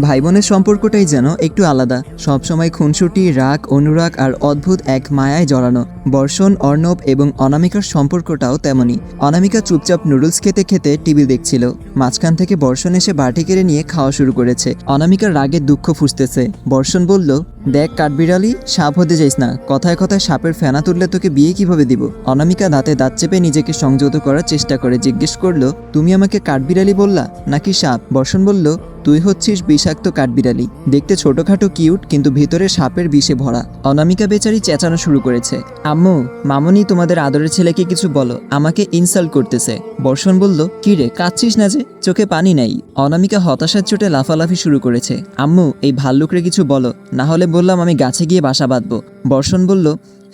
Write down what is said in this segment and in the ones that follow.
ভাই বোনের সম্পর্কটাই যেন একটু আলাদা। সবসময় খুনসুটি, রাগ, অনুরাগ আর অদ্ভুত এক মায়ায় জড়ানো। বর্ষণ, অর্ণব এবং অনামিকার সম্পর্কটাও তেমনই। অনামিকা চুপচাপ নুডলস খেতে খেতে টিভি দেখছিল। মাঝখান থেকে বর্ষণ এসে বাটি কেড়ে নিয়ে খাওয়া শুরু করেছে। অনামিকার রাগের দুঃখ ফুসতেছে। বর্ষণ বলল, দেখ, কাঠবিড়ালি, সাপ হতে যাইস না। কথায় কথায় সাপের ফেনা তুললে তোকে বিয়ে কীভাবে দিব? অনামিকা দাঁতে দাঁত চেপে নিজেকে সংযত করার চেষ্টা করে জিজ্ঞেস করল, তুমি আমাকে কাঠবিড়ালি বললা নাকি সাপ? বর্ষণ বলল, তুই হচ্ছিস বিষাক্ত কাঠবিড়ালি। দেখতে ছোটখাটো, কিউট, কিন্তু ভিতরে সাপের বিষে ভরা। অনামিকা বেচারি চেঁচানো শুরু করেছে। আম্মু মামনি তোমাদের আদরের ছেলেকে কিছু বলো, আমাকে ইনসাল্ট করতেছে। বর্ষণ বলল, কি রে, কাঁদছিস না যে? চোখে পানি নাই। অনামিকা হতাশার চোটে লাফালাফি শুরু করেছে। আম্মু, এই ভাল্লুকরে কিছু বলো, না হলে বললাম আমি গাছে গিয়ে বাসা বাঁধবো। বর্ষণ বলল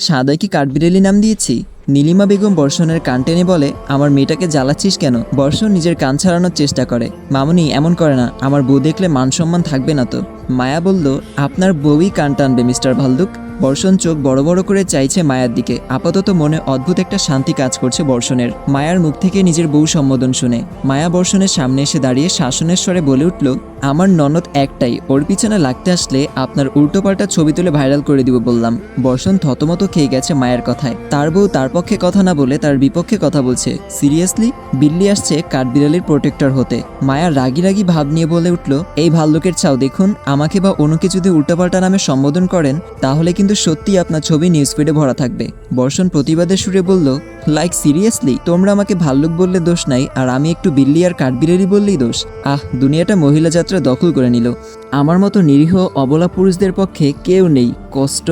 সাদাই কি কাঠবিরেলি নাম দিয়েছি? নীলিমা বেগম বর্ষণের কান টেনে বলে, আমার মেয়েটাকে জ্বালাচ্ছিস কেন? বর্ষণ নিজের কান ছাড়ানোর চেষ্টা করে। মামুনি, এমন করে না। আমার বউ দেখলে মান সম্মান থাকবে না তো। মায়া বলল, আপনার বউই কান টানবে, মিস্টার ভাল্লুক। বর্ষণ চোখ বড় বড় করে চাইছে মায়ার দিকে। আপাতত মনে অদ্ভুত একটা শান্তি কাজ করছে বর্ষণের। মায়ার মুখ থেকে নিজের বউ সম্বোধন শুনে। মায়া বর্ষণের সামনে এসে দাঁড়িয়ে শাসনের স্বরে বলে উঠল, আমার ননদ একটাই। ওর পিছনে লাগতে আসলে আপনার উল্টোপাল্টা ছবি তুলে ভাইরাল করে দিব বললাম। বর্ষণ থতমত খেয়ে গেছে মায়ের কথায়। তার বউ তার পক্ষে কথা না বলে তার বিপক্ষে কথা বলছে। সিরিয়াসলি, বিল্লি আসছে কাঠবিড়ালির প্রোটেক্টর হতে। মায়া রাগি রাগি ভাব নিয়ে বলে উঠল, এই ভাল্লুকের চাও দেখুন, আমাকে বা অনুকে যদি উল্টাপাল্টা নামে সম্বোধন করেন, তাহলে কিন্তু সত্যি আপনার ছবি নিউজ ফিডে ভরা থাকবে। বর্ষণ প্রতিবাদের সুরে বলল লাইক সিরিয়াসলি তোমরা আমাকে ভাল্লুক বললে দোষ নাই, আর আমি একটু বিল্লি আর কাঠবিড়ালি বললেই দোষ। আহ, দুনিয়াটা মহিলা যাত্রা দখল করে নিল। আমার মতো নিরীহ, অবলা পুরুষদের পক্ষে কেউ নেই। কষ্ট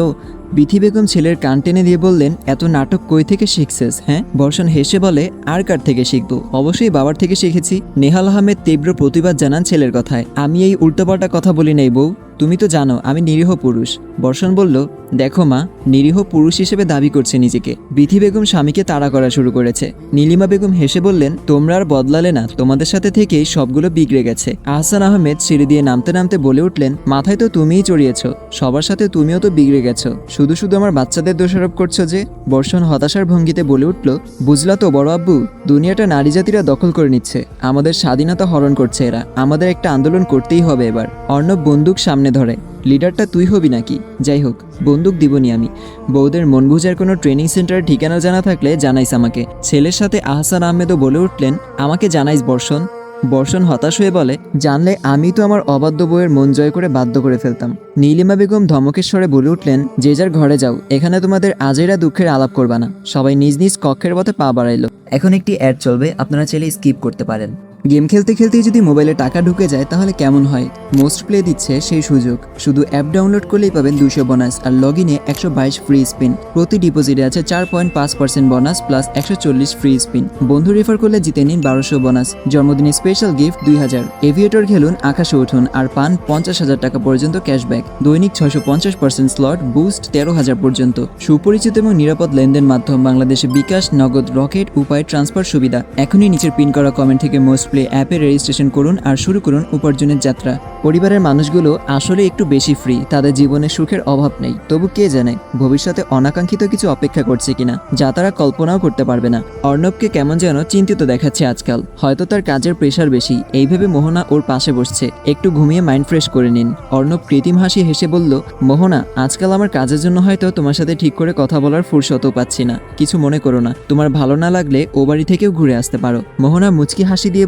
বিথি বেগম ছেলের কান টেনে দিয়ে বললেন, এত নাটক কই থেকে শিখছিস হ্যাঁ? বর্ষণ হেসে বলে, আর কার থেকে শিখব? অবশ্যই বাবার থেকে শিখেছি। নেহাল আহমেদ তীব্র প্রতিবাদ জানান ছেলের কথায়। আমি এই উল্টোপাল্টা কথা বলি নাই বউ। তুমি তো জানো, আমি নিরীহ পুরুষ। বর্ষণ বলল, দেখো মা, নিরীহ পুরুষ হিসেবে দাবি করছে নিজেকে। বিথি বেগম স্বামীকে তাড়া করা শুরু করেছে। নীলিমা বেগম হেসে বললেন, তোমরা আর বদলালে না, তোমাদের সাথে থেকেই সবগুলো বিগড়ে গেছে। আহসান আহমেদ সিঁড়ি দিয়ে নামতে নামতে বলে উঠলেন, মাথায় তো তুমিই চড়িয়েছ, সবার সাথে তুমিও তো বিগড়ে গেছো। শুধু শুধু আমার বাচ্চাদের দোষারোপ করছ যে? বর্ষণ হতাশার ভঙ্গিতে বলে উঠল, বুঝলা তো বড় আব্বু, দুনিয়াটা নারী জাতিরা দখল করে নিচ্ছে। আমাদের স্বাধীনতা হরণ করছে এরা। আমাদের একটা আন্দোলন করতেই হবে এবার। অর্ণব বন্দুক সামনে ধরে, লিডারটা তুই হবি নাকি? যাই হোক, বন্দুক দিবনি আমি। বৌদের মন বুঝার কোনো ট্রেনিং সেন্টারের ঠিকানা জানা থাকলে জানাইস আমাকে। ছেলের সাথে আহসান আহমেদও বলে উঠলেন, আমাকে জানাইস বর্ষণ। বর্ষণ হতাশ হয়ে বলে, জানলে আমি তো আমার অবাধ্য বইয়ের মন জয় করে বাধ্য করে ফেলতাম। নীলিমা বেগম ধমকেশ্বরে বলে উঠলেন, যে যার ঘরে যাও, এখানে তোমাদের আজেরা দুঃখের আলাপ করবা না। সবাই নিজ নিজ কক্ষের পথে পা বাড়াইল। এখন একটি অ্যাড চলবে, আপনারা চাইলে স্কিপ করতে পারেন। গেম খেলতে খেলতেই যদি মোবাইলে টাকা ঢুকে যায়, তাহলে কেমন হয়? মোস্ট প্লে দিচ্ছে সেই সুযোগ। শুধু অ্যাপ ডাউনলোড করলেই পাবেন দুশো বোনাস আর লগ ইনে একশো বাইশ ফ্রি স্পিন। প্রতি ডিপোজিটে আছে চার পয়েন্ট পাঁচ পার্সেন্ট বোনাস প্লাস একশো চল্লিশ ফ্রি স্পিন। বন্ধু রেফার করলে জিতে নিন বারোশো বোনাস। জন্মদিনে স্পেশাল গিফট দুই হাজার। এভিয়েটর খেলুন আকাশে উঠুন আর পান পঞ্চাশ হাজার টাকা পর্যন্ত ক্যাশব্যাক। দৈনিক ছয়শো পঞ্চাশ পার্সেন্ট স্লট বুস্ট তেরো হাজার পর্যন্ত। সুপরিচিত এবং নিরাপদ লেনদেন মাধ্যম বাংলাদেশে বিকাশ, নগদ, রকেট, উপায়, ট্রান্সফার সুবিধা। এখনই নিচের পিন করা কমেন্ট থেকে মোস্ট প্লে অ্যাপে রেজিস্ট্রেশন করুন আর শুরু করুন উপার্জনের যাত্রা। পরিবারের মানুষগুলো আসলে একটু বেশি ফ্রি তাদের জীবনে সুখের অভাব নেই। তবু কে জানে, ভবিষ্যতে অনাকাঙ্ক্ষিত কিছু অপেক্ষা করছে কিনা, যা তারা কল্পনাও করতে পারবে না। অর্ণবকে কেমন যেন চিন্তিত দেখাচ্ছে আজকাল। হয়তো তার কাজের প্রেশার বেশি। এই ভেবে মোহনা ওর পাশে বসছে। একটু ঘুমিয়ে মাইন্ড ফ্রেশ করে নিন। অর্ণব কৃত্রিম হাসি হেসে বলল, মোহনা, আজকাল আমার কাজের জন্য হয়তো তোমার সাথে ঠিক করে কথা বলার ফুরসতও পাচ্ছি না। কিছু মনে করো না। তোমার ভালো না লাগলে ও বাড়ি থেকেও ঘুরে আসতে পারো। মোহনা মুচকি হাসি দিয়ে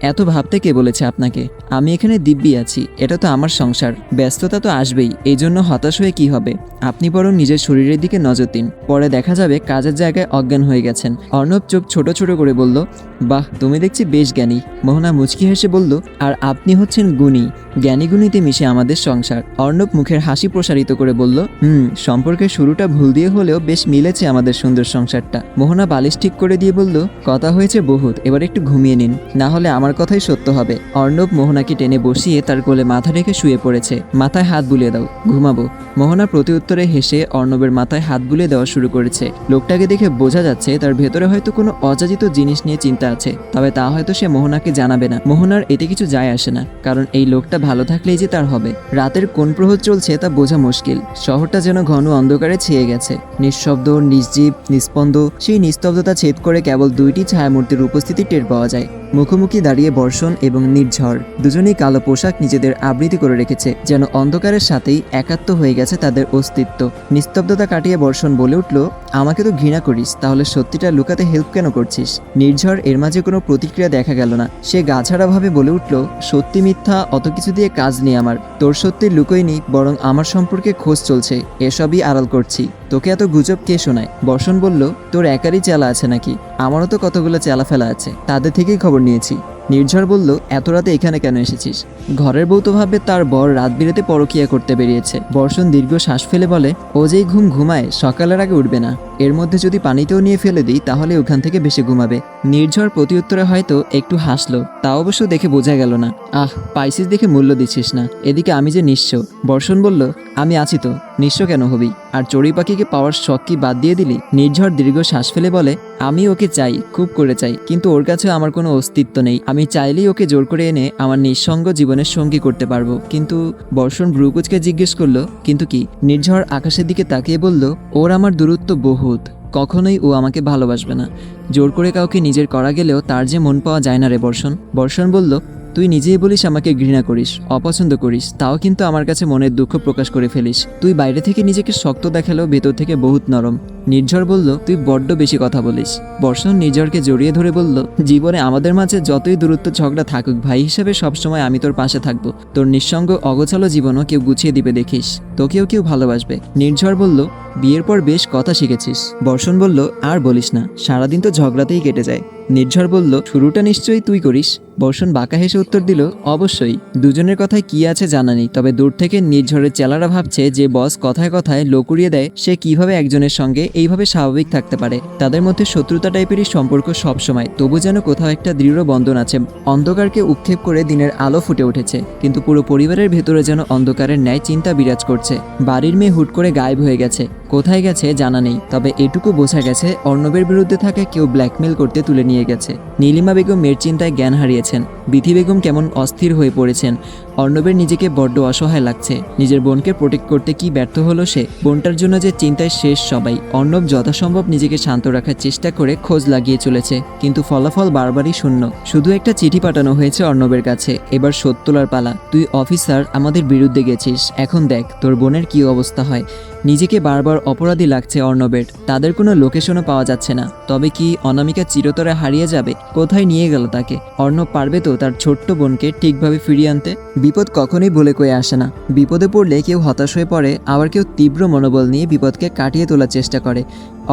এত ভাবতে কে বলেছে আপনাকে? আমি এখানে দিব্যি আছি, এটা তো আমার সংসার। ব্যস্ততা তো আসবেই এই জন্য হতাশ হয়ে কি হবে? আপনি বরং নিজের শরীরের দিকে নজর দিন। পরে দেখা যাবে কাজের জায়গায় অজ্ঞান হয়ে গেছেন। অর্ণব চোখ ছোট ছোট করে বলল বাহ, তুমি দেখছি বেশ জ্ঞানী। মোহনা মুচকি হেসে বলল, আর আপনি হচ্ছেন গুণী। জ্ঞানী গুণীতে মিশে আমাদের সংসার। অর্ণব মুখের হাসি প্রসারিত করে বলল, হুম, সম্পর্কের শুরুটা ভুল দিয়ে হলেও বেশ মিলেছে আমাদের সুন্দর সংসারটা। মোহনা বালিশ ঠিক করে দিয়ে বলল, কথা হয়েছে বহুত, এবার একটু ঘুমিয়ে নিন, না হলে আমার কথাই সত্য হবে। অর্ণব মোহনাকে টেনে বসিয়ে তার কোলে মাথা রেখে শুয়ে পড়েছে। মাথায় হাত বুলিয়ে দাও, ঘুমাবো। মোহনা প্রতি উত্তরে হেসে অর্ণবের মাথায় হাত বুলিয়ে দেওয়া শুরু করেছে। লোকটাকে দেখে বোঝা যাচ্ছে তার ভেতরে হয়তো কোনো অযাচিত জিনিস নিয়ে চিন্তা আছে, তবে তা হয়তো সে মোহনাকে জানাবে না। মোহনার এতে কিছু যায় আসে না, কারণ এই লোকটা ভালো থাকলেই যে তার হবে। রাতের কোন প্রহর চলছে তা বোঝা মুশকিল। শহরটা যেন ঘন অন্ধকারে ছেয়ে গেছে। নিঃশব্দ, নির্জীব, নিস্পন্দ, সেই নিস্তব্ধতা ছেদ করে কেবল দুইটি ছায়ামূর্তির উপস্থিতি টের পাওয়া যায়। মুখোমুখি দাঁড়িয়ে বর্ষণ এবং নির্ঝর। দুজনেই কালো পোশাক নিজেদের আবৃত্তি করে রেখেছে, যেন অন্ধকারের সাথেই একাত্ম হয়ে গেছে তাদের অস্তিত্ব। নিস্তব্ধতা কাটিয়ে বর্ষণ বলে উঠল, আমাকে তো ঘৃণা করিস, তাহলে সত্যিটা লুকাতে হেল্প কেন করছিস? নির্ঝর এর মাঝে কোনো প্রতিক্রিয়া দেখা গেল না। সে গাছাড়াভাবে বলে উঠল, সত্যি মিথ্যা, অত কিছু দিয়ে কাজ নেই আমার। তোর সত্যি লুকোয়নি বরং আমার সম্পর্কে খোঁজ চলছে, এসবই আড়াল করছি। তোকে এত গুজব কে শোনায়? বর্ষণ বলল, তোর একারই চেলা আছে নাকি? আমারও তো কতগুলো চেলা ফেলা আছে, তাদের থেকেই খবর নিয়েছি। নির্ঝর বলল, এত রাতে এখানে কেন এসেছিস? ঘরের বউ তো ভাববে তার বর রাত বিরেতে পরকিয়া করতে বেরিয়েছে। বর্ষণ দীর্ঘ শ্বাস ফেলে বলে, ও যেই ঘুম ঘুমায়, সকালের আগে উঠবে না। এর মধ্যে যদি পানিতেও নিয়ে ফেলে দিই, তাহলে ওখান থেকে বেশি ঘুমাবে। নির্ঝর প্রতি উত্তরে হয়তো একটু হাসলো, তা অবশ্য দেখে বোঝা গেল না। আহ, পাইসিস দেখে মূল্য দিচ্ছিস না। এদিকে আমি যে নিঃস্ব। বর্ষণ বলল, আমি আছি তো। নিঃস্ব কেন হবি? আর চড়ুই পাখিকে পাওয়ার শখ কি বাদ দিয়ে দিলি? নির্ঝর দীর্ঘ শ্বাস ফেলে বলে, আমি ওকে চাই, খুব করে চাই, কিন্তু ওর কাছে আমার কোনো অস্তিত্ব নেই। আমি চাইলেই ওকে জোর করে এনে আমার নিঃসঙ্গ জীবনের সঙ্গী করতে পারব। কিন্তু বর্ষণ ব্রুকুচকে জিজ্ঞেস করল, কিন্তু কি? নির্ঝর আকাশের দিকে তাকিয়ে বলল, ওর আমার দূরত্ব বহুত। কখনোই ও আমাকে ভালোবাসবে না। জোর করে কাউকে নিজের করা গেলেও তার যে মন পাওয়া যায় না রে বর্ষণ। বর্ষণ বলল তুই নিজেই বলিস আমাকে ঘৃণা করিস, অপছন্দ করিস, তাও কিন্তু আমার কাছে মনের দুঃখ প্রকাশ করে ফেলিস। তুই বাইরে থেকে নিজেকে শক্ত দেখালেও ভেতর থেকে বহুত নরম। নির্ঝর বলল, তুই বড্ড বেশি কথা বলিস। বর্ষণ নির্ঝরকে জড়িয়ে ধরে বলল, জীবনে আমাদের মাঝে যতই দূরত্ব ঝগড়া থাকুক, ভাই হিসেবে সবসময় আমি তোর পাশে থাকব। তোর নিঃসঙ্গ অগোছালো জীবনও কেউ গুছিয়ে দিবে দেখিস। তোকেও কেউ ভালোবাসবে। নির্ঝর বলল, বিয়ের পর বেশ কথা শিখেছিস। বর্ষণ বলল, আর বলিস না, সারাদিন তো ঝগড়াতেই কেটে যায়। নির্ঝর বলল, শুরুটা নিশ্চয়ই তুই করিস। বর্ষণ বাঁকা হেসে উত্তর দিল, অবশ্যই। দুজনের কথায় কি আছে জানা নেই, তবে দূর থেকে নির্ঝরের চেলারা ভাবছে যে বস কথায় কথায় লোকুড়িয়ে দেয়, সে কীভাবে একজনের সঙ্গে এইভাবে স্বাভাবিক থাকতে পারে। তাদের মধ্যে শত্রুতা টাইপেরই সম্পর্ক সবসময়, তবু যেন কোথাও একটা দৃঢ় বন্ধন আছে। অন্ধকারকে উৎক্ষেপ করে দিনের আলো ফুটে উঠেছে, কিন্তু পুরো পরিবারের ভেতরে যেন অন্ধকারের ন্যায় চিন্তা বিরাজ করছে। বাড়ির মেয়ে হুট করে গায়েব হয়ে গেছে, কোথায় গেছে জানা নেই, তবে এটুকু বোঝা গেছে, অর্ণবের বিরুদ্ধে থাকা কেউ ব্ল্যাকমেল করতে তুলে নিয়ে গেছে। নীলিমা বেগম মেয়ের চিন্তায় জ্ঞান হারিয়েছেন। বিধি বেগম কেমন অস্থির হয়ে পড়েছেন। অর্ণবের নিজেকে বড্ড অসহায় লাগছে। নিজের বোনকে প্রোটেক্ট করতে কি ব্যর্থ হলো সে? বোনটার জন্য যে চিন্তায় শেষ সবাই। অর্ণব যথাসম্ভব নিজেকে শান্ত রাখার চেষ্টা করে খোঁজ লাগিয়ে চলেছে, কিন্তু ফলাফল বারবারই শূন্য। শুধু একটা চিঠি পাঠানো হয়েছে অর্ণবের কাছে। এবার তোলার পালা। তুই অফিসার আমাদের বিরুদ্ধে গেছিস। এখন দেখ, তোর বোনের কি অবস্থা হয়। নিজেকে বারবার অপরাধী লাগছে অর্ণবের। তাদের কোনো লোকেশনও পাওয়া যাচ্ছে না। তবে কি অনামিকা চিরতরে হারিয়ে যাবে? কোথায় নিয়ে গেল তাকে? অর্ণব পারবে তো তার ছোট্ট বোনকে ঠিকভাবে ফিরিয়ে আনতে? বিপদ কখনোই বলে কয়ে আসে না। বিপদে পড়লে কেউ হতাশ হয়ে পড়ে, আবার কেউ তীব্র মনোবল নিয়ে বিপদকে কাটিয়ে তোলার চেষ্টা করে।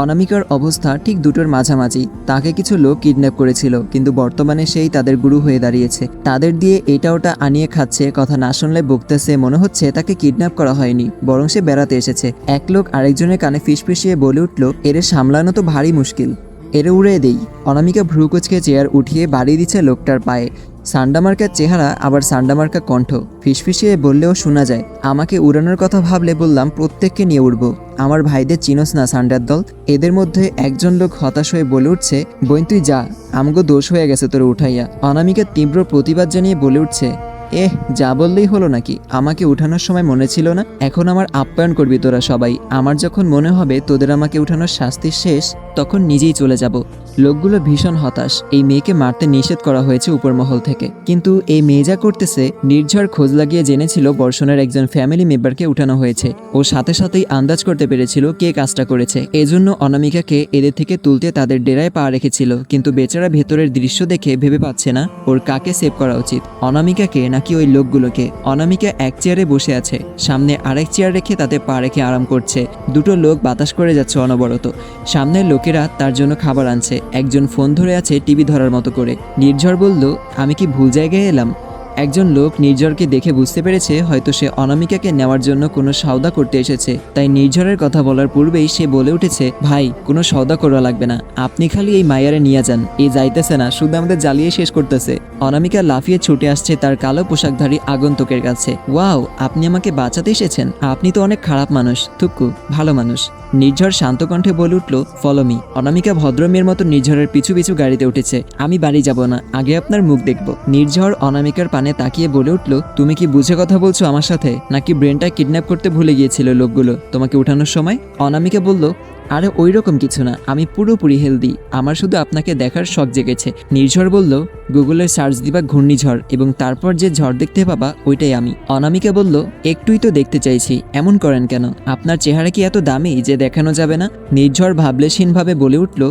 অনামিকার অবস্থা ঠিক দুটোর মাঝামাঝি। তাকে কিছু লোক কিডন্যাপ করেছিল, কিন্তু বর্তমানে সেই তাদের গুরু হয়ে দাঁড়িয়েছে। তাদের দিয়ে এটা ওটা আনিয়ে খাচ্ছে, কথা না শুনলে বকতেছে, মনে হচ্ছে তাকে কিডন্যাপ করা হয়নি, বরং সে বেড়াতে এসেছে। এক লোক আরেকজনের কানে ফিসফিসিয়ে বলে উঠল এর সামলানো তো ভারী মুশকিল। এরে উড়ে দেই। অনামিকা ভ্রুকুচকে চেয়ার উঠিয়ে বাড়িয়ে দিচ্ছে লোকটার পায়ে। সান্ডামার্কার চেহারা আবার সান্ডামার্কা কণ্ঠ। ফিসফিসিয়ে বললেও শোনা যায়, আমাকে উড়ানোর কথা ভাবলে বললাম, প্রত্যেককে নিয়ে উঠব আমার ভাইদের চিনোস না সান্ডার দল। এদের মধ্যে একজন লোক হতাশ হয়ে বলে উঠছে, বোন, তুই যা। আমগো দোষ হয়ে গেছে তোর উঠাইয়া। অনামিকা তীব্র প্রতিবাদ জানিয়ে বলে উঠছে এহ, যা বললেই হলো নাকি? আমাকে উঠানোর সময় মনে ছিল না? এখন আমার আপ্যায়ন করবি তোরা সবাই। আমার যখন মনে হবে তোদের আমাকে উঠানোর শাস্তি শেষ, তখন নিজেই চলে যাব। লোকগুলো ভীষণ হতাশ। এই মেয়েকে মারতে নিষেধ করা হয়েছে উপরমহল থেকে। কিন্তু এই মেয়ে যা করতেছে, নির্ঝর খোঁজ লাগিয়ে জেনেছিল বর্ষণের একজন ফ্যামিলি মেম্বারকে উঠানো হয়েছে। ও সাথে সাথেই আন্দাজ করতে পেরেছিল কে কাজটা করেছে। এজন্য অনামিকাকে এদের থেকে তুলতে তাদের ডেরায় পা রেখেছিল। কিন্তু বেচারা ভেতরের দৃশ্য দেখে ভেবে পাচ্ছে না ওর কাকে সেভ করা উচিত। অনামিকাকে নাকি ওই লোকগুলোকে। অনামিকা এক চেয়ারে বসে আছে। সামনে আরেক চেয়ার রেখে তাতে পা রেখে আরাম করছে। দুটো লোক বাতাস করে যাচ্ছে অনবরত। সামনের লোকেরা তার জন্য খাবার আনছে। একজন ফোন ধরে আছে টিভি ধরার মতো করে। নির্ঝর বলল, আমি কি ভুল জায়গায় এলাম? একজন লোক নির্ঝরকে দেখে বুঝতে পেরেছে হয়তো সে অনামিকাকে নেওয়ার জন্য কোনো সওদা করতে এসেছে। তাই নির্ঝরের কথা বলার পূর্বেই সে বলে উঠেছে, ভাই, কোনো সওদা করা লাগবে না। আপনি খালি এই মাইয়ারে নিয়ে যান। এ যাইতেছে না, শুধু আমাদের জ্বালিয়ে শেষ করতেছে। অনামিকা লাফিয়ে ছুটে আসছে তার কালো পোশাকধারী আগন্তুকের কাছে। ওয়াও, আপনি আমাকে বাঁচাতে এসেছেন? আপনি তো অনেক খারাপ মানুষ। থুক্কু ভালো মানুষ। নির্ঝর শান্ত কণ্ঠে বলে উঠল ফলমি অনামিকা ভদ্রমের মতো নির্ঝরের পিছু পিছু গাড়িতে উঠেছে। আমি বাড়ি যাব না, আগে আপনার মুখ দেখব। নির্ঝর অনামিকার পানে তাকিয়ে বলে উঠল, তুমি কি বুঝে কথা বলছো আমার সাথে? নাকি ব্রেনটা কিডন্যাপ করতে ভুলে গিয়েছিল লোকগুলো? তোমাকে উঠানোর সময়? অনামিকা বলল, আরে ওই রকম কিছু না, আমি পুরোপুরি হেলদি আমার শুধু আপনাকে দেখার শখ জেগেছে। নির্ঝর বলল, গুগলের সার্চ দিবা ঘূর্ণিঝড় এবং তারপর যে ঝড় দেখতে পাবা, ওইটাই আমি। অনামিকা বলল, একটুই তো দেখতে চাইছি, এমন করেন কেন? আপনার চেহারা কি এত দামি যে দেখানো যাবে না? নির্ঝর ভাবলেশীনভাবে বলে উঠল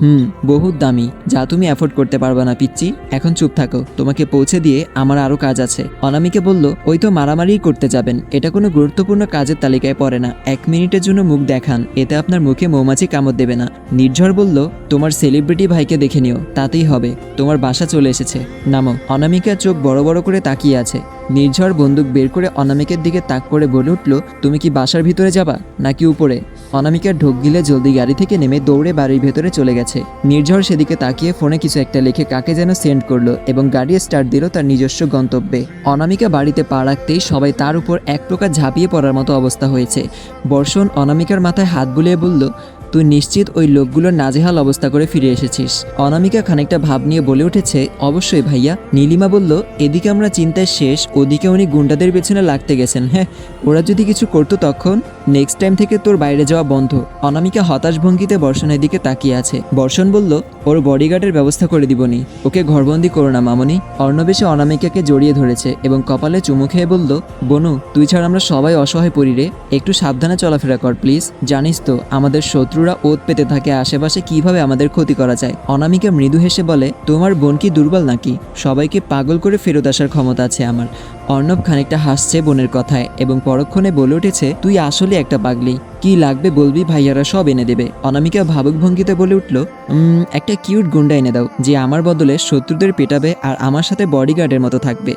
হুম, বহুত দামি। যা তুমি অ্যাফোর্ড করতে পারবে না পিচ্ছি এখন চুপ থাকো, তোমাকে পৌঁছে দিয়ে আমার আরও কাজ আছে। অনামিকে বলল, ওই তো মারামারি করতে যাবেন। এটা কোনো গুরুত্বপূর্ণ কাজের তালিকায় পড়ে না। এক মিনিটের জন্য মুখ দেখান। এতে আপনার মুখে মৌমাছি কামড় দেবে না। নির্ঝর বলল, তোমার সেলিব্রিটি ভাইকে দেখে নিও। তাতেই হবে। তোমার বাসা চলে এসেছে। নামো। অনামিকা চোখ বড় বড় করে তাকিয়ে আছে। নির্ঝর বন্দুক বের করে অনামিকের দিকে তাক করে বলে উঠল, তুমি কি বাসার ভিতরে যাবা নাকি উপরে? অনামিকার ঢোক গিলে জলদি গাড়ি থেকে নেমে দৌড়ে বাড়ির ভেতরে চলে গেছে। নির্ঝর সেদিকে তাকিয়ে ফোনে কিছু একটা লিখে কাকে যেন সেন্ড করল এবং গাড়ি স্টার্ট দিল তার নিজস্ব গন্তব্যে। অনামিকা বাড়িতে পা রাখতেই সবাই তার উপর এক প্রকার ঝাঁপিয়ে পড়ার মতো অবস্থা হয়েছে। বর্ষণ অনামিকার মাথায় হাত বুলিয়ে বলল, তুই নিশ্চিত ওই লোকগুলোর নাজেহাল অবস্থা করে ফিরে এসেছিস? অনামিকা খানিকটা ভাব নিয়ে বলে উঠেছে, অবশ্যই ভাইয়া। নীলিমা বলল, এদিকে আমরা চিন্তায় শেষ, ওদিকে উনি গুন্ডাদের পেছনে লাগতে গেছেন। হ্যাঁ ওরা যদি কিছু করতো তখন? নেক্সট টাইম থেকে তোর বাইরে যাওয়া বন্ধ। অনামিকা হতাশ ভঙ্গিতে বর্ষণের দিকে তাকিয়ে আছে। বর্ষণ বলল, ওর বডিগার্ডের ব্যবস্থা করে দিবনি ওকে ঘরবন্দি করো না, মামনি। অর্ণবেশে অনামিকাকে জড়িয়ে ধরেছে এবং কপালে চুমু খেয়ে বলল, বনু, তুই ছাড়া আমরা সবাই অসহায় পড়ি রে। একটু সাবধানে চলাফেরা কর প্লিজ জানিস তো, আমাদের শত্রুরা ওত পেতে থাকে, আশেপাশে কীভাবে আমাদের ক্ষতি করা যায়? অনামিকা মৃদু হেসে বলে, তোমার বোন কি দুর্বল নাকি? সবাইকে পাগল করে ফেরত আসার ক্ষমতা আছে আমার। অর্ণব খানিকটা হাসছে বোনের কথায় এবং পরক্ষণে বলে উঠেছে তুই আসলে একটা পাগলি। কি লাগবে বলবি ভাইয়ারা সব এনে দেবে। অনামিকা ভাবুক ভঙ্গিতে বলে উঠল একটা কিউট গুন্ডা এনে দাও, যে আমার বদলে শত্রুদের পেটাবে আর আমার সাথে বডিগার্ডের মতো থাকবে।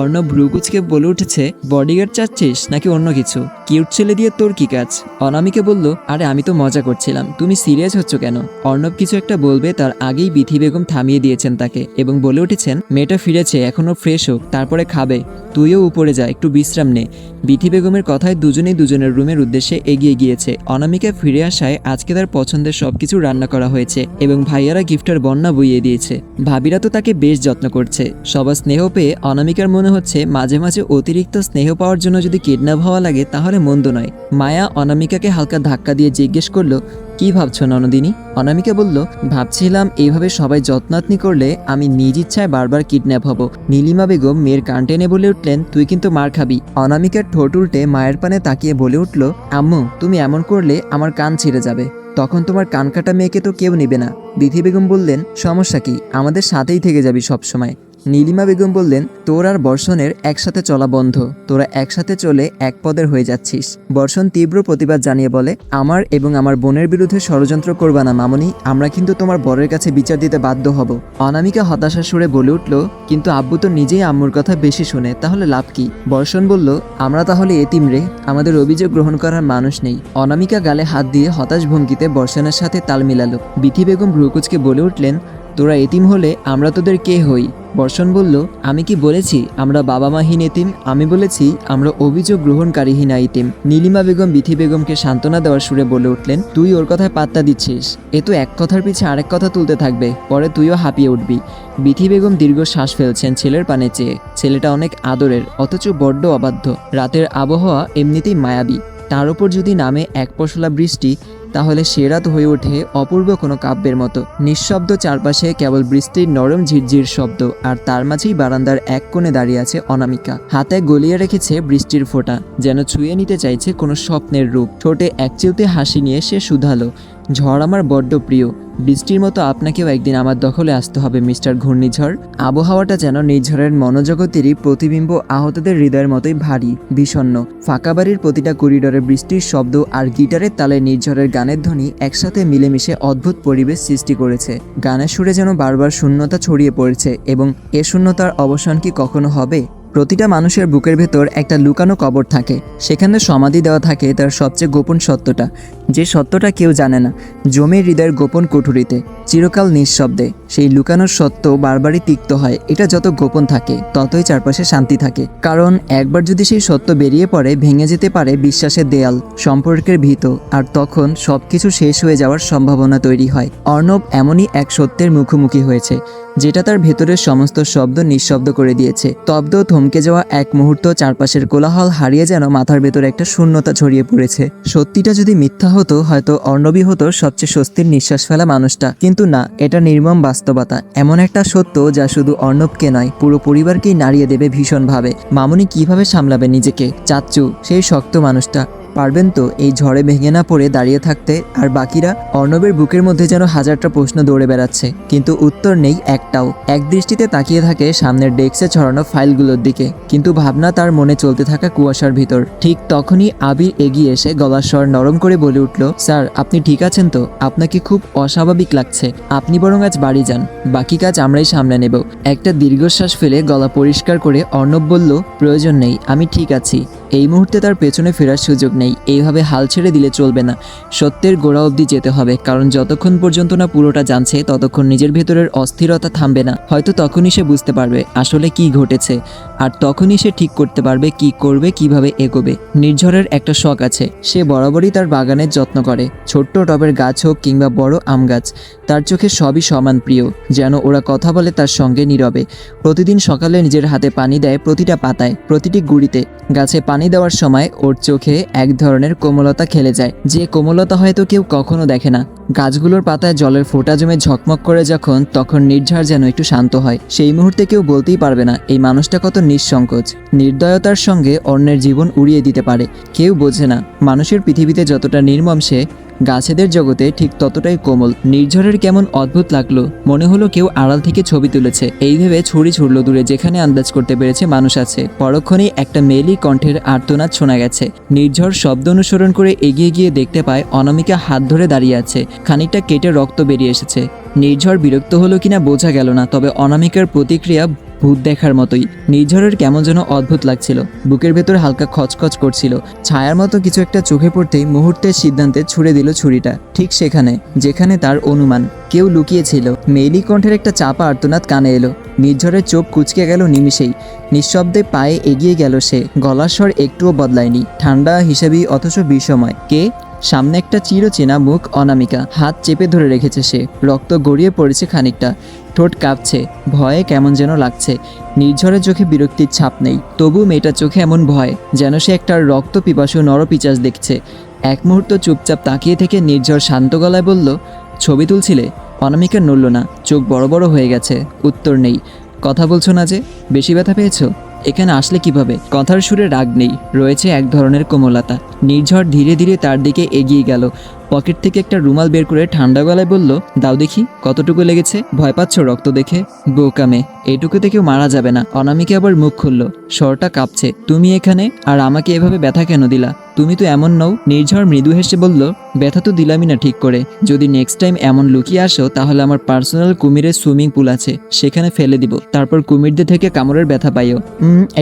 অর্ণব ভ্রুকুচকে বলে উঠেছে বডিগার্ড চাচ্ছিস নাকি অন্য কিছু? কিউট ছেলে দিয়ে তোর কি কাজ? অনামিকা বলল, আরে আমি তো মজা করছিলাম, তুমি সিরিয়াস হচ্ছ কেন? অর্ণব কিছু একটা বলবে, তার আগেই বিথি বেগম থামিয়ে দিয়েছেন তাকে এবং বলে উঠেছেন, মেয়েটা ফিরেছে এখনও ফ্রেশ হোক, তারপরে খাবে। তুইও উপরে যা, একটু বিশ্রাম নে। বিথি বেগমের কথায় দুজনেই দুজনের রুমের উদ্দেশ্যে এগিয়ে গিয়েছে অনামিকা ফিরে আসায় আজকে তার পছন্দের সবকিছু রান্না করা হয়েছে এবং ভাইয়ারা গিফটের বন্যা বইয়ে দিয়েছে। ভাবিরা তো তাকে বেশ যত্ন করছে। সবার স্নেহ পেয়ে অনামিকার মনে হচ্ছে মাঝে মাঝে অতিরিক্ত স্নেহ পাওয়ার জন্য যদি কিডন্যাপ হওয়া লাগে তাহলে মন্দ নয়। মায়া অনামিকাকে হালকা ধাক্কা দিয়ে জিজ্ঞেস করল কি ভাবছ ননদিনী? অনামিকা বলল, ভাবছিলাম এইভাবে সবাই যত্নাত্নি করলে আমি নিজ ইচ্ছায় বারবার কিডন্যাপ হব। নীলিমা বেগম মেয়ের কান টেনে বলে উঠলেন, তুই কিন্তু মার খাবি। অনামিকার ঠোঁট উল্টে মায়ের পানে তাকিয়ে বলে উঠল, আম্মু, তুমি এমন করলে আমার কান ছিঁড়ে যাবে। তখন তোমার কান কাটা মেয়েকে তো কেউ নেবে না। বিধি বেগম বললেন, সমস্যা কি? আমাদের সাথেই থেকে যাবি সব সময় নীলিমা বেগম বললেন, তোর আর বর্ষণের একসাথে চলা বন্ধ। তোরা একসাথে চলে এক পদের হয়ে যাচ্ছিস। বর্ষণ তীব্র প্রতিবাদ জানিয়ে বলে, আমার এবং আমার বোনের বিরুদ্ধে ষড়যন্ত্র করবা না মামনি, আমরা কিন্তু তোমার বরের কাছে বিচার দিতে বাধ্য হব। অনামিকা হতাশা সুরে বলে উঠল, কিন্তু আব্বু তো নিজেই আম্মুর কথা বেশি শুনে, তাহলে লাভ কি? বর্ষণ বলল, আমরা তাহলে এতিম রে, আমাদের অভিযোগ গ্রহণ করার মানুষ নেই। অনামিকা গালে হাত দিয়ে হতাশ ভঙ্গিতে বর্ষণের সাথে তাল মিলালো। বিথি বেগম ভ্রুকুচকে বলে উঠলেন তোরা এতিম হলে আমরা তোদের কে হই? বর্ষণ বলল, আমি কি বলেছি, আমরা বাবা মাহীন এতিম? আমি বলেছি, আমরা অভিযোগ গ্রহণকারীহীন আইতিম নীলিমা বেগম বিথি বেগমকে সান্ত্বনা দেওয়ার সুরে বলে উঠলেন, তুই ওর কথায় পাত্তা দিচ্ছিস। এ তো এক কথার পিছে আরেক কথা তুলতে থাকবে, পরে তুইও হাঁপিয়ে উঠবি। বিথি বেগম দীর্ঘ শ্বাস ফেলছেন ছেলের পানে চেয়ে। ছেলেটা অনেক আদরের, অথচ বড্ড অবাধ্য। রাতের আবহাওয়া এমনিতেই মায়াবী। তার উপর যদি নামে এক পশলা বৃষ্টি তাহলে সে রাত হয়ে ওঠে অপূর্ব কোনো কাব্যের মতো। নিঃশব্দ চারপাশে কেবল বৃষ্টির নরম ঝিরঝির শব্দ, আর তার মাঝেই বারান্দার এক কোণে দাঁড়িয়ে আছে অনামিকা। হাতে গলিয়ে রেখেছে বৃষ্টির ফোঁটা, যেন ছুঁয়ে নিতে চাইছে কোনো স্বপ্নের রূপ। ঠোঁটে একচিলতে হাসি নিয়ে সে শুধালো। ঝড় আমার বড্ড প্রিয়। বৃষ্টির মতো আপনাকেও একদিন আমার দখলে আসতে হবে, মিস্টার ঘূর্ণিঝড়। আবহাওয়াটা যেন নির্ঝরের মনোজগতেরই প্রতিবিম্ব, আহতদের হৃদয়ের মতোই ভারী, বিষণ্ণ। ফাঁকা বাড়ির প্রতিটা করিডরে বৃষ্টির শব্দ আর গিটারের তালে নির্ঝরের গানের ধ্বনি একসাথে মিলেমিশে অদ্ভুত পরিবেশ সৃষ্টি করেছে। গানের সুরে যেন বারবার শূন্যতা ছড়িয়ে পড়েছে এবং এ শূন্যতার অবসান কি কখনো হবে? প্রতিটা মানুষের বুকের ভেতর একটা লুকানো কবর থাকে। সেখানে সমাধি দেওয়া থাকে তার সবচেয়ে গোপন সত্যটা। যে সত্যটা কেউ জানে না, জমে হৃদয়ের গোপন কুঠুরিতে, চিরকাল নিঃশব্দে। সেই লুকানো সত্য বারবারই তিক্ত হয়, এটা যত গোপন থাকে, ততই চারপাশে শান্তি থাকে। কারণ একবার যদি সেই সত্য বেরিয়ে পড়ে, ভেঙে যেতে পারে বিশ্বাসের দেয়াল, সম্পর্কের ভীত, আর তখন সবকিছু শেষ হয়ে যাওয়ার সম্ভাবনা তৈরি হয়। অর্ণব এমনই এক সত্যের মুখোমুখি হয়েছে। যেটা তার ভেতরের সমস্ত শব্দ নিঃশব্দ করে দিয়েছে। তব্দ থমকে যাওয়া এক মুহূর্ত চারপাশের কোলাহল হারিয়ে যেন মাথার ভেতর একটা শূন্যতা ছড়িয়ে পড়েছে। সত্যিটা যদি মিথ্যা হতো, হয়তো অর্ণবী হতো সবচেয়ে স্বস্তির নিঃশ্বাস ফেলা মানুষটা। কিন্তু না, এটা নির্মম বাস্তবতা। এমন একটা সত্য যা শুধু অর্ণবকে নয়, পুরো পরিবারকেই নাড়িয়ে দেবে ভীষণভাবে। মামুনি কীভাবে সামলাবে নিজেকে? চাচ্চু, সেই শক্ত মানুষটা। পারবেন তো? এই ঝড়ে ভেঙে না পড়ে দাঁড়িয়ে থাকতে আর বাকিরা? অর্ণবের বুকের মধ্যে যেন হাজারটা প্রশ্ন দৌড়ে বেড়াচ্ছে। কিন্তু উত্তর নেই একটাও। এক দৃষ্টিতে তাকিয়ে থাকে সামনের ডেস্কে ছড়ানো ফাইলগুলোর দিকে। কিন্তু ভাবনা তার মনে চলতে থাকা কুয়াশার ভিতর। ঠিক তখনই আবির এগিয়ে এসে গলার স্বর নরম করে বলে উঠল, স্যার, আপনি ঠিক আছেন তো? আপনাকে খুব অস্বাভাবিক লাগছে। আপনি বরং আজ বাড়ি যান। বাকি কাজ আমরাই সামলে নেব। একটা দীর্ঘশ্বাস ফেলে গলা পরিষ্কার করে অর্ণব বলল, প্রয়োজন নেই, আমি ঠিক আছি। এই মুহূর্তে তার পেছনে ফেরার সুযোগ নেই। এইভাবে হাল ছেড়ে দিলে চলবে না। সত্যের গোড়া অবধি যেতে হবে, কারণ যতক্ষণ পর্যন্ত না পুরোটা জানছে, ততক্ষণ নিজের ভেতরের অস্থিরতা থামবে না। হয়তো তখনই সে বুঝতে পারবে আসলে কি ঘটেছে। আর তখনই সে ঠিক করতে পারবে কি করবে, কীভাবে এগোবে। নির্ঝরের একটা শখ আছে। সে বরাবরই তার বাগানের যত্ন করে। ছোট্ট টবের গাছ হোক কিংবা বড় আম গাছ, তার চোখে সবই সমান প্রিয়, যেন ওরা কথা বলে তার সঙ্গে নীরবে। প্রতিদিন সকালে নিজের হাতে পানি দেয় প্রতিটা পাতায়, প্রতিটি গুড়িতে। গাছে পানি দেওয়ার সময় ওর চোখে এক ধরনের কোমলতা খেলে যায়। যে কোমলতা হয়তো কেউ কখনো দেখে না। গাছগুলোর পাতায় জলের ফোঁটা জমে ঝকমক করে যখন, তখন নির্ঝর যেন একটু শান্ত হয়। সেই মুহূর্তে কেউ বলতেই পারবে না, এই মানুষটা কত নিঃসংকোচ। নির্দয়তার সঙ্গে অন্যের জীবন উড়িয়ে দিতে পারে। কেউ বোঝে না, মানুষের পৃথিবীতে যতটা নির্মম সে, গাছেদের জগতে ঠিক ততটাই কোমল। নির্ঝরের কেমন অদ্ভুত লাগল, মনে হলো কেউ আড়াল থেকে ছবি তুলেছে। এই ভেবে ছুরি ছুড়ল দূরে, যেখানে আন্দাজ করতে পেরেছে মানুষ আছে। পরক্ষণেই একটা মেলি কণ্ঠের আর্তনাদ শোনা গেছে। নির্ঝর শব্দ অনুসরণ করে এগিয়ে গিয়ে দেখতে পায় অনামিকা হাত ধরে দাঁড়িয়ে আছে। খানিকটা কেটে রক্ত বেরিয়ে এসেছে। নির্ঝর বিরক্ত হলো কিনা বোঝা গেল না, তবে অনামিকার প্রতিক্রিয়া ভূত দেখার মতোই। নির্ঝরের কেমন যেন অদ্ভুত লাগছিল। বুকের ভেতর হালকা খচখচ করছিল। ছায়ার মতো কিছু একটা চোখে পড়তেই মুহূর্তের সিদ্ধান্তে ছুড়ে দিল ছুরিটা। ঠিক সেখানে, যেখানে তার অনুমান। কেউ লুকিয়েছিল। মেইলি কণ্ঠের একটা চাপা আর্তনাদ কানে এলো। নির্ঝরের চোখ কুচকে গেল নিমিষেই। নিঃশব্দে পায়ে এগিয়ে গেল সে। গলার স্বর একটুও বদলায়নি। ঠান্ডা হিসেবেই অথচ বিষময়। কে? সামনে একটা চিরচেনা মুখ অনামিকা। হাত চেপে ধরে রেখেছে সে। রক্ত গড়িয়ে পড়েছে খানিকটা। ঠোঁট কাঁপছে। ভয়ে কেমন যেন লাগছে। নির্ঝরের চোখে বিরক্তির ছাপ নেই। তবু মেয়েটার চোখে এমন ভয়, যেন সে একটা রক্ত পিপাসু নরপিচাস দেখছে। এক মুহূর্ত চুপচাপ তাকিয়ে থেকে নির্ঝর শান্ত গলায় বলল, ছবি তুলছিলে? অনামিকা নড়ল না। চোখ বড় বড় হয়ে গেছে। উত্তর নেই। কথা বলছো না যে? বেশি ব্যথা পেয়েছ? এখানে আসলে কীভাবে? কথার সুরে রাগ নেই, রয়েছে এক ধরনের কোমলতা। নির্ঝর ধীরে ধীরে তার দিকে এগিয়ে গেল। পকেট থেকে একটা রুমাল বের করে ঠান্ডা গলায় বলল, দাও দেখি, কতটুকু লেগেছে? ভয় পাচ্ছ রক্ত দেখে? বোকামে এটুকুতে কেউ মারা যাবে না। অনামিকে আবার মুখ খুলল, স্বরটা কাঁপছে, তুমি এখানে? আর আমাকে এভাবে ব্যথা কেন দিলা? তুমি তো এমন নও। নির্ঝর মৃদু হেসে বলল, ব্যথা তো দিলামই না ঠিক করে। যদি নেক্সট টাইম এমন লুকিয়ে আসো, তাহলে আমার পার্সোনাল কুমিরের সুইমিং পুল আছে, সেখানে ফেলে দিব। তারপর কুমিরদের থেকে কামড়ের ব্যথা পাইও।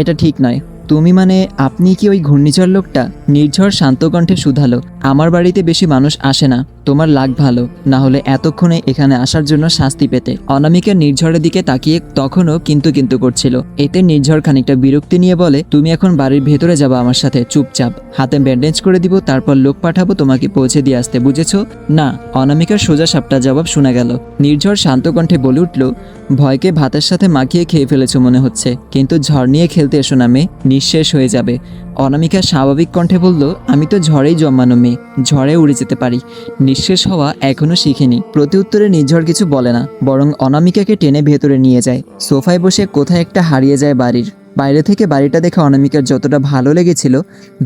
এটা ঠিক নয়। তুমি মানে আপনি কি ওই ঘূর্ণিঝড় লোকটা? নির্ঝর শান্ত কণ্ঠে শুধালো। আমার বাড়িতে বেশি মানুষ আসে না। তোমার লাগ ভালো না হলে এতক্ষণে এখানে আসার জন্য শাস্তি পেতে। অনামিকা নির্ঝরের দিকে তাকিয়ে তখনও কিন্তু কিন্তু করছিল। এতে নির্ঝর খানিকটা বিরক্তি নিয়ে বলে, তুমি এখন বাড়ির ভেতরে যাব আমার সাথে, চুপচাপ। হাতে ব্যান্ডেজ করে দিব, তারপর লোক পাঠাবো তোমাকে পৌঁছে দিয়ে আসতে, বুঝেছ? না। অনামিকার সোজা সাপটা জবাব শোনা গেল। নির্ঝর শান্ত কণ্ঠে বলে উঠল, ভয়কে ভাতের সাথে মাখিয়ে খেয়ে ফেলেছো মনে হচ্ছে, কিন্তু ঝড় নিয়ে খেলতে এসো না মেয়ে, নিঃশেষ হয়ে যাবে। অনামিকা স্বাভাবিক কণ্ঠে বলল, আমি তো ঝড়েই জন্মানো মেয়ে, ঝড়ে উড়ে যেতে পারি। নিঃশেষ হওয়া এখনও শিখেনি। প্রতি উত্তরে নির্ঝর কিছু বলে না, বরং অনামিকাকে টেনে ভেতরে নিয়ে যায়। সোফায় বসে কোথায় একটা হারিয়ে যায় বাড়ির। বাইরে থেকে বাড়িটা দেখে অনামিকার যতটা ভালো লেগেছিল,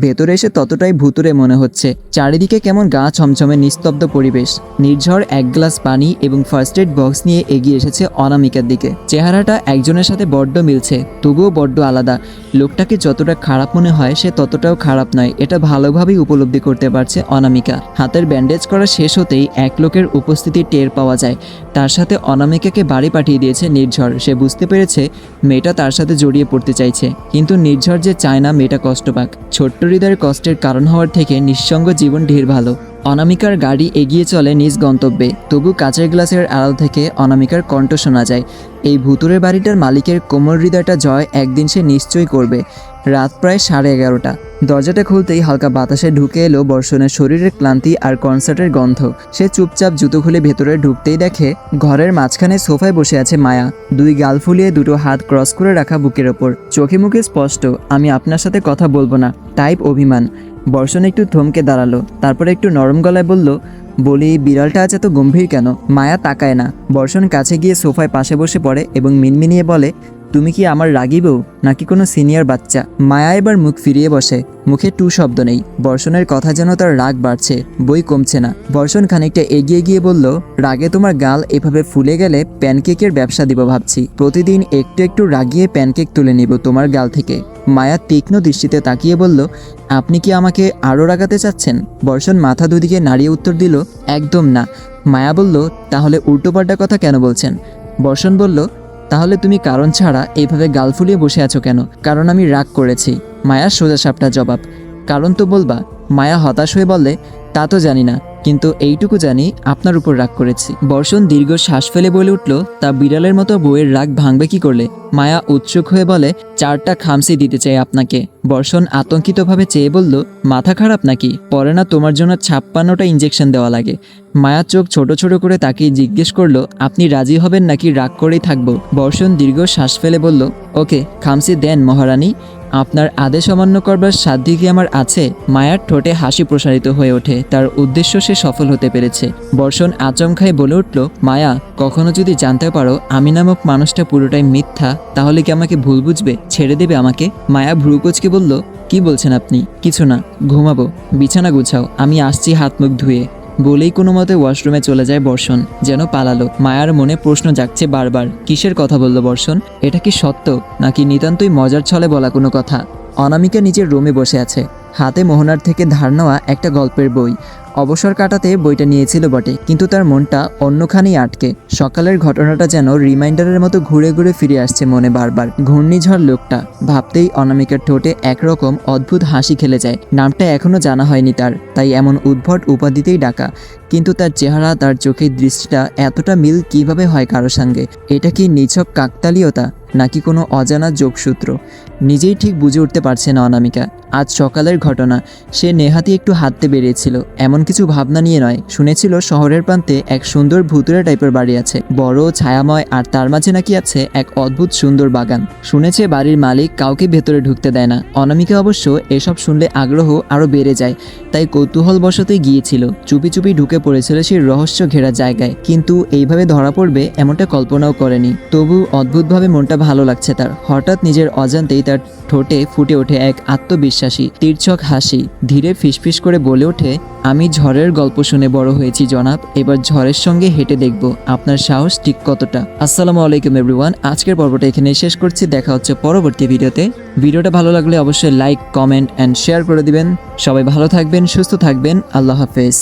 ভেতরে এসে ততটাই ভুতুরে মনে হচ্ছে। চারিদিকে কেমন গা ছমছমে নিস্তব্ধ পরিবেশ। নির্ঝর এক গ্লাস পানি এবং ফার্স্ট এড বক্স নিয়ে এগিয়ে এসেছে অনামিকার দিকে। চেহারাটা একজনের সাথে বড্ড মিলছে, তবুও বড্ড আলাদা। লোকটাকে যতটা খারাপ মনে হয়, সে ততটাও খারাপ নয়। এটা ভালোভাবেই উপলব্ধি করতে পারছে অনামিকা। হাতের ব্যান্ডেজ করা শেষ হতেই এক লোকের উপস্থিতি টের পাওয়া যায়। তার সাথে অনামিকাকে বাড়ি পাঠিয়ে দিয়েছে নির্ঝর। সে বুঝতে পেরেছে মেয়েটা তার সাথে জড়িয়ে পড়তে চায় চাইছে। কিন্তু নির্ঝর যে চায় না মেয়েটা কষ্ট পাক ছোট্ট হৃদয়ের কষ্টের কারণ হওয়ার থেকে নিঃসঙ্গ জীবন ঢের ভালো। অনামিকার গাড়ি এগিয়ে চলে নিজ গন্তব্যে, তবু কাঁচের গ্লাসের আড়াল থেকে অনামিকার কণ্ঠ শোনা যায়। এই ভুতুরের বাড়িটার মালিকের কোমল হৃদয়টা জয় একদিন সে নিশ্চয়ই করবে। রাত প্রায় সাড়ে এগারোটা। দরজাটা খুলতেই হালকা বাতাসে ঢুকে এলো বর্ষণের শরীরের ক্লান্তি আর কনসার্টের গন্ধ। সে চুপচাপ জুতো খুলে ভেতরে ঢুকতেই দেখে ঘরের মাঝখানে সোফায় বসে আছে মায়া। দুই গাল ফুলিয়ে দুটো হাত ক্রস করে রাখা বুকের ওপর। চোখে মুখে স্পষ্ট, আমি আপনার সাথে কথা বলব না। টাইপ অভিমান। বর্ষণ একটু থমকে দাঁড়াল, তারপরে একটু নরম গলায় বলল, বলি, বিড়ালটা আজ এত গম্ভীর কেন? মায়া তাকায় না। বর্ষণ কাছে গিয়ে সোফায় পাশে বসে পড়ে এবং মিনমিনিয়ে বলে তুমি কি আমার রাগিব নাকি কোনো সিনিয়র বাচ্চা? মায়া এবার মুখ ফিরিয়ে বসে, মুখে টু শব্দ নেই। বর্ষণের কথা যেন তার রাগ বাড়ছে, বই কমছে না। বর্ষণ খানিকটা এগিয়ে গিয়ে বলল, রাগে তোমার গাল এভাবে ফুলে গেলে প্যানকেকের ব্যবসা দিব ভাবছি। প্রতিদিন একটু একটু রাগিয়ে প্যানকেক তুলে নিব তোমার গাল থেকে। মায়া তীক্ষ্ণ দৃষ্টিতে তাকিয়ে বলল, আপনি কি আমাকে আরও রাগাতে চাচ্ছেন? বর্ষণ মাথা দুদিকে নাড়িয়ে উত্তর দিল, একদম না। মায়া বলল, তাহলে উল্টোপাল্টা কথা কেন বলছেন? বর্ষণ বলল তাহলে তুমি কারণ ছাড়া এইভাবে গাল ফুলিয়ে বসে আছো কেন? কারণ আমি রাগ করেছি। মায়া সোজা সাপটা জবাব। কারণ তো বলবা, মায়া হতাশ হয়ে বললে তা তো জানি না, কিন্তু এইটুকু জানি আপনার উপর রাগ করেছি। বর্ষণ দীর্ঘ শ্বাস ফেলে বলে উঠল, তা বিড়ালের মতো বউয়ের রাগ ভাঙবে কি করলে? মায়া উৎসুক হয়ে বলে, চারটা খামসি দিতে চাই আপনাকে। বর্ষণ আতঙ্কিতভাবে চেয়ে বলল, মাথা খারাপ নাকি? পরে না তোমার জন্য ছাপ্পান্নটা ইঞ্জেকশন দেওয়া লাগে। মায়ার চোখ ছোট ছোট করে তাকে জিজ্ঞেস করল, আপনি রাজি হবেন নাকি রাগ করেই থাকব? বর্ষণ দীর্ঘ শ্বাস ফেলে বলল, ওকে, খামসি দেন মহারানী। আপনার আদেশ অমান্য করবার সাধ্য কি আমার আছে? মায়ার ঠোঁটে হাসি প্রসারিত হয়ে ওঠে। তার উদ্দেশ্য সে সফল হতে পেরেছে। বর্ষণ আচমকায় বলে উঠল, মায়া, কখনো যদি জানতে পারো, আমি নামক মানুষটা পুরোটাই মিথ্যা, তাহলে কি আমাকে ভুল বুঝবে? ছেড়ে দেবে আমাকে? মায়া ভ্রুকোচকে বলল, কি বলছেন আপনি? কিছু না, ঘুমাবো। বিছানা গুছাও। আমি আসছি হাত মুখ ধুয়ে। বলেই কোনো মতে ওয়াশরুমে চলে যায় বর্ষণ, যেন পালালো। মায়ার মনে প্রশ্ন জাগছে বারবার, কিসের কথা বলল বর্ষণ? এটা কি সত্য, নাকি নিতান্তই মজার ছলে বলা কোনো কথা? অনামিকা নিজের রুমে বসে আছে। হাতে মোহনার থেকে ধার নেওয়া একটা গল্পের বই। অবসর কাটাতে বইটা নিয়েছিল বটে, কিন্তু তার মনটা অন্যখানেই আটকে। সকালের ঘটনাটা যেন রিমাইন্ডারের মতো ঘুরে ঘুরে ফিরে আসছে মনে বারবার। ঘূর্ণিঝড় লোকটা ভাবতেই অনামিকার ঠোঁটে একরকম অদ্ভুত হাসি খেলে যায়। নামটা এখনও জানা হয়নি তার, তাই এমন উদ্ভট উপাধিতেই ডাকা। কিন্তু তার চেহারা, তার চোখের দৃষ্টিটা এতটা মিল কীভাবে হয় কারও সঙ্গে? এটা কি নিছক কাকতালীয়তা? নাকি কোনো অজানা যোগসূত্র? নিজেই ঠিক বুঝে উঠতে পারছে না অনামিকা। আজ সকালের ঘটনা। সে নেহাতি একটু হাঁটতে বেরিয়েছিল। এমন কিছু ভাবনা নিয়ে নয়। শুনেছিল শহরের প্রান্তে এক সুন্দর ভুতুরে টাইপের বাড়ি আছে। বড়, ছায়াময়, আর তার মাঝে নাকি আছে এক অদ্ভুত সুন্দর বাগান। শুনেছে বাড়ির মালিক কাউকে ভেতরে ঢুকতে দেয় না। অনামিকা অবশ্য এসব শুনলে আগ্রহ আরও বেড়ে যায়। তাই কৌতূহল বশতে গিয়েছিল। চুপি চুপি ঢুকে পড়েছিল সেই রহস্য ঘেরা জায়গায়। কিন্তু এইভাবে ধরা পড়বে এমনটা কল্পনাও করেনি। তবু অদ্ভুতভাবে মনটা ভালো লাগছে তার। হঠাৎ নিজের অজান্তেই তার ঠোঁটে ফুটে ওঠে এক আত্মবিশ্বাসী তীর্ছক হাসি। ধীরে ফিসফিস করে বলে ওঠে, আমি ঝড়ের গল্প শুনে বড় হয়েছি, জনাব। এবার ঝড়ের সঙ্গে হেঁটে দেখব। আপনার সাহস ঠিক কতটা? আসসালামু আলাইকুম এভরিওয়ান আজকের পর্বটা এখানে শেষ করছি। দেখা হচ্ছে পরবর্তী ভিডিওতে। ভিডিওটা ভালো লাগলে অবশ্যই লাইক কমেন্ট অ্যান্ড শেয়ার করে দিবেন। সবাই ভালো থাকবেন, সুস্থ থাকবেন। আল্লাহ হাফেজ।